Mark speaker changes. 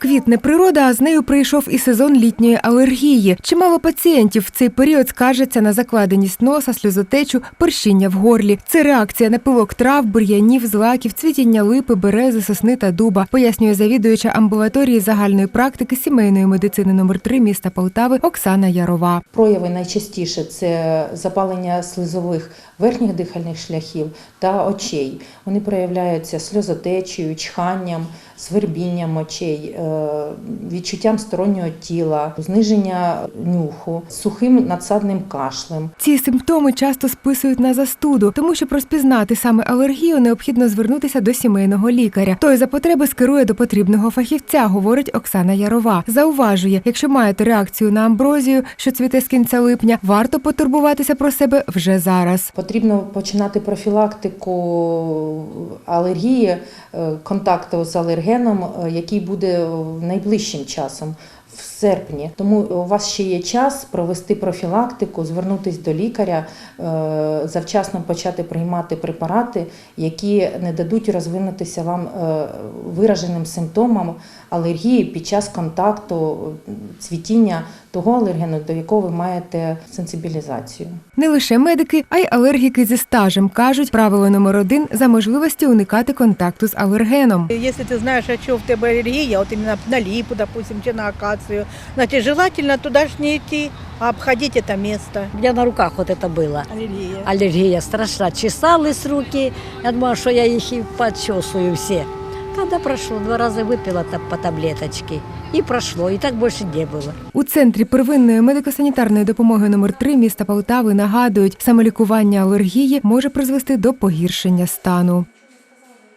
Speaker 1: Квітне природа, а з нею прийшов і сезон літньої алергії. Чимало пацієнтів в цей період скаржаться на закладеність носа, сльозотечу, першіння в горлі. Це реакція на пилок трав, бур'янів, злаків, цвітіння липи, берези, сосни та дуба, пояснює завідуюча амбулаторії загальної практики сімейної медицини номер 3 міста Полтави Оксана Ярова.
Speaker 2: Прояви найчастіше це запалення слизових верхніх дихальних шляхів та очей. Вони проявляються сльозотечею, чханням, свербінням очей, е, відчуттям стороннього тіла, зниження нюху, сухим надсадним кашлем.
Speaker 1: Ці симптоми часто списують на застуду, тому щоб розпізнати саме алергію, необхідно звернутися до сімейного лікаря. Той за потреби скерує до потрібного фахівця, говорить Оксана Ярова. Зауважує, якщо маєте реакцію на амброзію, що цвіте з кінця липня, варто потурбуватися про себе вже зараз.
Speaker 2: Потрібно починати профілактику алергії, е, контакту з алергеном, е, який буде найближчим часом. Серпні, тому у вас ще є час провести профілактику, звернутися до лікаря, е, завчасно почати приймати препарати, які не дадуть розвинутися вам е, вираженим симптомам алергії під час контакту е, цвітіння того алергену, до якого ви маєте сенсибілізацію.
Speaker 1: Не лише медики, а й алергіки зі стажем кажуть правило номер один за можливості уникати контакту з алергеном.
Speaker 3: Если ты знаешь, о чем в тебе аллергия, вот именно на липу, допустим, чи на акацию, значит, желательно туда же не идти, а обходить это место.
Speaker 4: У меня на руках вот это было.
Speaker 3: Аллергия.
Speaker 4: Аллергия страшна. Чесались руки. Я думала, что я их и подчесываю все. Когда прошло, два раза выпила та- по таблеточке. И прошло, и так больше не было.
Speaker 1: У центрі первинної медико-санітарної допомоги номер 3 міста Полтави нагадують, самолікування алергії може призвести до погіршення стану.